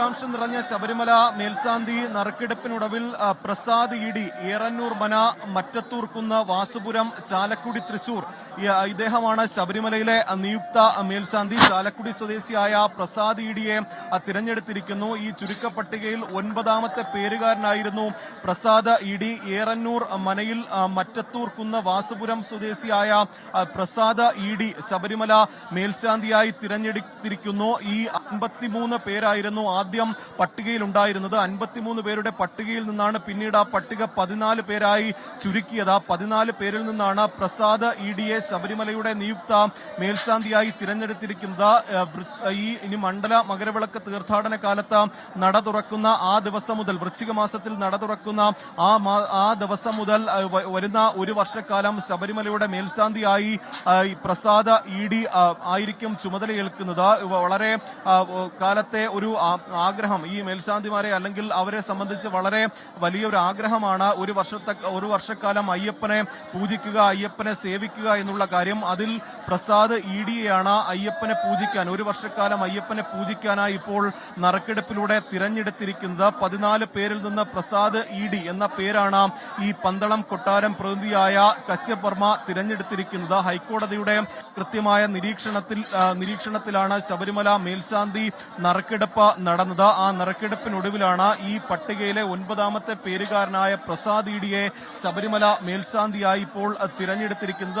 ആകാംക്ഷ നിറഞ്ഞ ശബരിമല മേൽശാന്തി നറുക്കെടുപ്പിനൊടുവിൽ പ്രസാദ് ഇടി ഏറന്നൂർ മന മറ്റത്തൂർ കുന്ന് വാസുപുരം ചാലക്കുടി തൃശൂർ. ഇദ്ദേഹമാണ് ശബരിമലയിലെ നിയുക്ത മേൽശാന്തി. ചാലക്കുടി സ്വദേശിയായ പ്രസാദ് ഇടിയെ തിരഞ്ഞെടുത്തിരിക്കുന്നു. ഈ ചുരുക്കപ്പട്ടികയിൽ ഒൻപതാമത്തെ പേരുകാരനായിരുന്നു പ്രസാദ് ഇടി ഏറന്നൂർ മനയിൽ മറ്റത്തൂർക്കുന്ന് മറ്റത്തൂർ കുന്ന് വാസുപുരം സ്വദേശിയായ പ്രസാദ് ഇടി ശബരിമല മേൽശാന്തിയായി തിരഞ്ഞെടുത്തിരിക്കുന്നു. ഈ അൻപത്തിമൂന്ന് പേരായിരുന്നു ആദ്യം പട്ടികയിൽ ഉണ്ടായിരുന്നത് അൻപത്തിമൂന്ന് പേരുടെ പട്ടികയിൽ നിന്നാണ്. പിന്നീട് ആ പട്ടിക പതിനാല് പേരായി ചുരുക്കിയത്. ആ പതിനാല് പേരിൽ നിന്നാണ് പ്രസാദ് ഇ ഡി എ ശബരിമലയുടെ നിയുക്ത മേൽശാന്തിയായി തിരഞ്ഞെടുത്തിരിക്കുന്നത്. ഈ ഇനി മണ്ഡല മകരവിളക്ക് തീർത്ഥാടന കാലത്ത് നട തുറക്കുന്ന ആ ദിവസം മുതൽ വൃശ്ചിക മാസത്തിൽ നട തുറക്കുന്ന ആ ആ ദിവസം മുതൽ വരുന്ന ഒരു വർഷക്കാലം ശബരിമലയുടെ മേൽശാന്തിയായി പ്രസാദ ഇ ഡി ആയിരിക്കും ചുമതലയേൽക്കുന്നത്. വളരെ കാലത്തെ ഒരു ആഗ്രഹം ഈ മേൽശാന്തിമാരെ അല്ലെങ്കിൽ അവരെ സംബന്ധിച്ച് വളരെ വലിയൊരു ആഗ്രഹമാണ് ഒരു വർഷത്തെ ഒരു വർഷക്കാലം അയ്യപ്പനെ പൂജിക്കുക അയ്യപ്പനെ സേവിക്കുക എന്നുള്ള കാര്യം. അതിൽ പ്രസാദ് ഇ ഡിയെയാണ് അയ്യപ്പനെ പൂജിക്കാൻ. ഒരു വർഷക്കാലം അയ്യപ്പനെ പൂജിക്കാനായി ഇപ്പോൾ നറുക്കെടുപ്പിലൂടെ തിരഞ്ഞെടുത്തിരിക്കുന്നത്. പതിനാല് പേരിൽ നിന്ന് പ്രസാദ് ഇ ഡി എന്ന പേരാണ് ഈ പന്തളം കൊട്ടാരം പ്രതിനിധിയായ കശ്യപ് വർമ്മ തിരഞ്ഞെടുത്തിരിക്കുന്നത്. ഹൈക്കോടതിയുടെ കൃത്യമായ നിരീക്ഷണത്തിൽ നിരീക്ഷണത്തിലാണ് ശബരിമല മേൽശാന്തി നറുക്കെടുപ്പ് നടന്നത്. ആ നറുക്കെടുപ്പിനൊടുവിലാണ് ഈ പട്ടികയിലെ ഒൻപതാമത്തെ പേരുകാരനായ പ്രസാദ് ഇഡിയെ ശബരിമല മേൽശാന്തിയായി ഇപ്പോൾ തിരഞ്ഞെടുത്തിരിക്കുന്നത്.